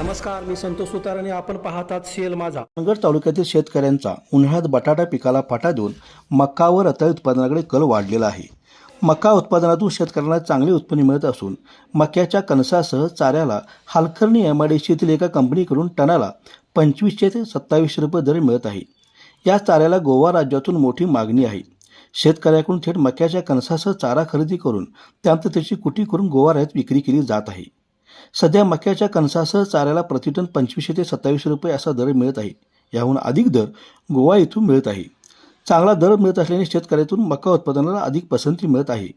नमस्कार मी संतोष सुतार आणि आपण पाहतात सेल माझा. नगर तालुक्यातील शेतकऱ्यांचा उन्हाळ्यात बटाटा पिकाला फाटा देऊन मका व रताळी उत्पादनाकडे कल वाढलेला आहे. मका उत्पादनातून शेतकऱ्यांना चांगले उत्पन्न मिळत असून मक्याच्या कणसासह चाऱ्याला हालकर्णी एम आय डी सीतील एका कंपनीकडून टनाला पंचवीसशे ते सत्तावीसशे रुपये दर मिळत आहे. या चाऱ्याला गोवा राज्यातून मोठी मागणी आहे. शेतकऱ्याकडून थेट मक्याच्या कणसासह चारा खरेदी करून त्यानंतर त्याची कुटी करून गोवा राज्यात विक्री केली जात आहे. सध्या मक्याच्या कणसासह चाऱ्याला प्रतिटन पंचवीसशे ते सत्तावीसशे रुपये असा दर मिळत आहे. याहून अधिक दर गोवा येथून मिळत आहे. चांगला दर मिळत असल्याने शेतकऱ्यातून मका उत्पादनाला अधिक पसंती मिळत आहे.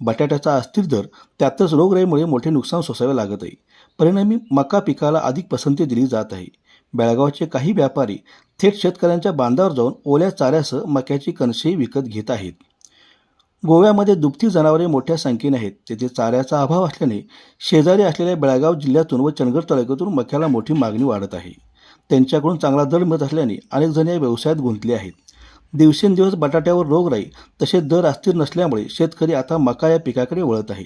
बटाट्याचा अस्थिर दर त्यातच रोगराईमुळे मोठे नुकसान सोसावे लागत आहे. परिणामी मका पिकाला अधिक पसंती दिली जात आहे. बेळगावचे काही व्यापारी थेट शेतकऱ्यांच्या बांधावर जाऊन ओल्या चाऱ्यासह मक्याची कणसे विकत घेत आहेत. गोव्यामध्ये दुभती जनावरे मोठ्या संख्येने आहेत. तेथे चाऱ्याचा अभाव असल्याने शेजारी असलेल्या बेळगाव जिल्ह्यातून व चंदगड तालुक्यातून मक्याला मोठी मागणी वाढत आहे. त्यांच्याकडून चांगला दर मिळत असल्याने अनेक जण या व्यवसायात गुंतले आहेत. दिवसेंदिवस बटाट्यावर रोगराई तसेच दर अस्थिर नसल्यामुळे शेतकरी आता मका या पिकाकडे वळत आहे.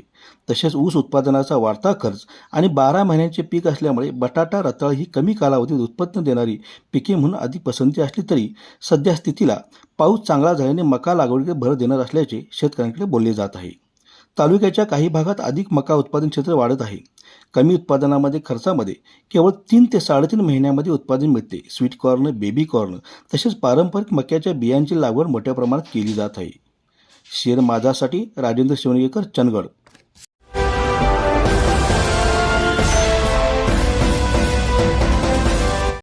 तसेच ऊस उत्पादनाचा वाढता खर्च आणि बारा महिन्यांचे पीक असल्यामुळे बटाटा रताळ ही कमी कालावधीत उत्पन्न देणारी पिके म्हणून अधिक पसंती असली तरी सध्या स्थितीला पाऊस चांगला झाल्याने मका लागवडीकडे भर देणार असल्याचे शेतकऱ्यांकडे बोलले जात आहे. तालुक्याच्या काही भागात अधिक मका उत्पादन क्षेत्र वाढत आहे. कमी उत्पादनामध्ये खर्चामध्ये केवळ तीन ते साडेतीन महिन्यामध्ये उत्पादन मिळते. स्वीट कॉर्न बेबी कॉर्न तसेच पारंपरिक मक्याच्या बियांची लागवड मोठ्या प्रमाणात केली जात आहे. शेर माझासाठी राजेंद्र शिवणगेकर चंदगड.